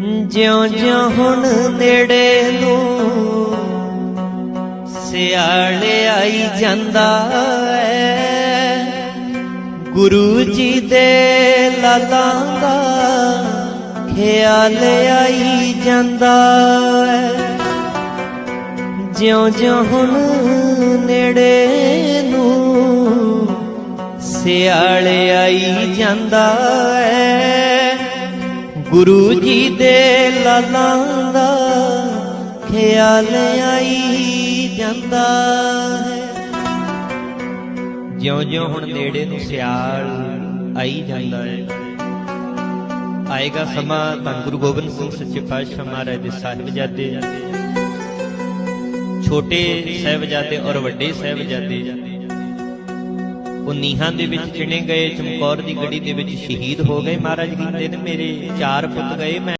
ਜਿਉਂ ਜਿਉਂ ਹੁਣ ਨੇੜੇ ਨੂੰ ਸਿਆਲ ਆਈ ਜਾਂਦਾ ਹੈ। ਗੁਰੂ ਜੀ ਦੇ ਲਾਲਾਂ ਦਾ ਖਿਆਲ ਆਈ ਜਾਂਦਾ ਹੈ। ਜਿਉਂ ਜਿਉਂ ਹੁਣ ਨੇੜੇ ਨੂੰ ਸਿਆਲ ਆਈ ਜਾਂਦਾ ਹੈ। ਗੁਰੂ ਜੀ ਦੇ ਲਾਲਾਂ ਦਾ ਖਿਆਲ ਆਈ ਜਾਂਦਾ ਹੈ। ਜਿਉਂ-ਜਿਉਂ ਹੁਣ ਨੇੜੇ ਨੂੰ ਸਿਆਲ ਆਈ ਜਾਂਦਾ ਹੈ। ਆਏਗਾ ਸਮਾਂ ਤਾਂ ਗੁਰੂ ਗੋਬਿੰਦ ਸਿੰਘ ਸੱਚੇ ਪਾਤਸ਼ਾਹ ਮਹਾਰਾਜ ਦੇ ਸਾਹਿਬਜ਼ਾਦੇ। ਛੋਟੇ ਸਾਹਿਬਜ਼ਾਦੇ ਔਰ ਵੱਡੇ ਸਾਹਿਬਜ਼ਾਦੇ ਉਹ ਨੀਹਾਂ ਦੇ ਵਿੱਚ ਚਿਣੇ ਗਏ ਚਮਕੌਰ ਦੀ ਗੜੀ ਦੇ ਵਿੱਚ ਸ਼ਹੀਦ ਹੋ ਗਏ। ਮਹਾਰਾਜ ਕਹਿੰਦੇ ਨੇ, ਮੇਰੇ ਚਾਰ ਪੁੱਤ ਗਏ, ਮੈਂ